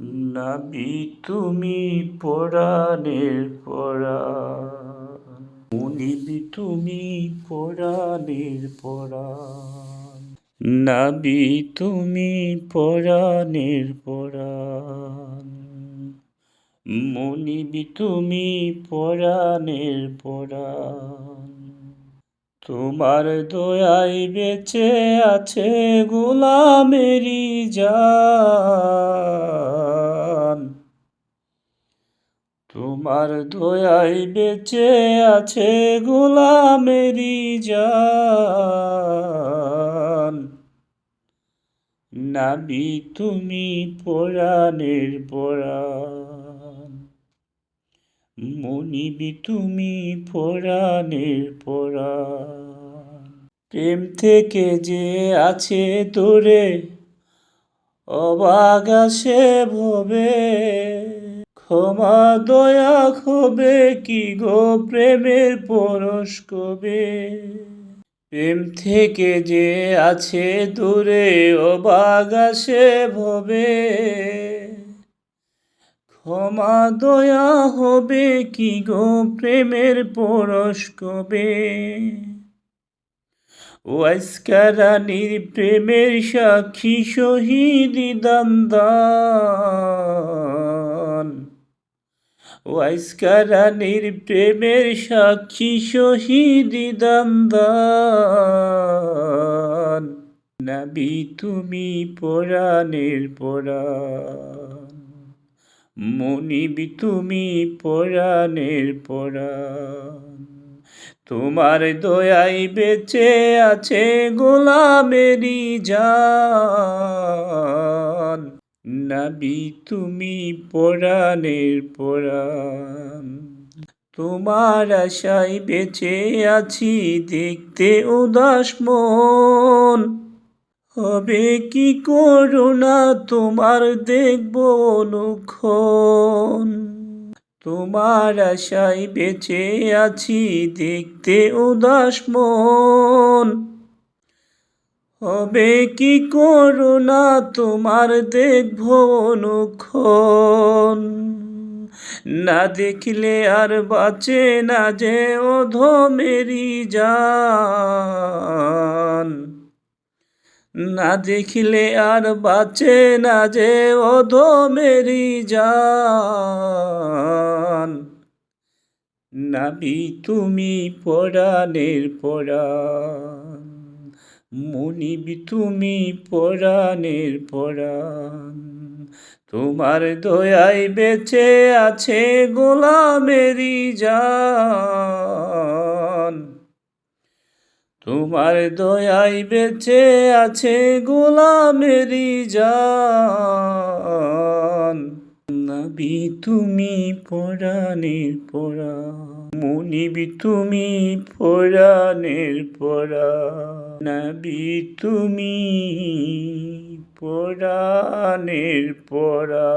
নাবি তুমি পরাণের পরাণ। মুনিবি তুমি পরাণের পরা নাবি তুমি পরাণের পরাণ। মুনিবি তুমি পরাণের পরাণ। তোমার দয়ায় বেঁচে আছে গোলামেরি জান। তোমার দয়ায় বেঁচে আছে গোলামেরি জান। নাবি তুমি পরাণের পরাণ। মনিবি তুমি পরাণের পরাণ প্রেম থেকে যে আছে তোরে অবাগ আসে ভবে। ক্ষমা, দয়া হবে কি গো প্রেমের পরশ কবে? প্রেম থেকে যে আছে দূরে অবাগ আসে ভবে। ক্ষমা দয়া হবে কি গো প্রেমের পরশ কবে? ওয়াইস্কারানির প্রেমের সাক্ষী শহীদ দান্দান। ওয়াইস্কারানির প্রেমের সাক্ষী শহীদ দান্দান। নাবি তুমি পরাণের পরাণ মনিবি তুমি পরাণের পরাণ। তোমার দয়াই বেঁচে আছে গোলামেরি জান। নাবি তুমি পরাণের পরাণ। তোমার আশায় বেঁচে আছি দেখতে উদাস মন। হবে কি করুণা তোমার দেখব অনুক্ষণ তোমার আশায় বেঁচে আছি, দেখতে উদাস মন। হবে কি করুণা তোমার দেখব অনুক্ষণ না দেখলে আর বাঁচে না যে অধমেরি জান না দেখিলে আর বাঁচে না যে অধমেরি জান। নাবি তুমি পরাণের পরাণ, মুনিবি তুমি পরাণের পরাণ। তোমার দয়ায় বেঁচে আছে গোলামেরি জান। তোমার দয়ায় বেঁচে আছে গোলামেরি জান। নবী তুমি পরাণের পরা মুনিবি তুমি পরাণের পরা নবী তুমি পরাণের পরা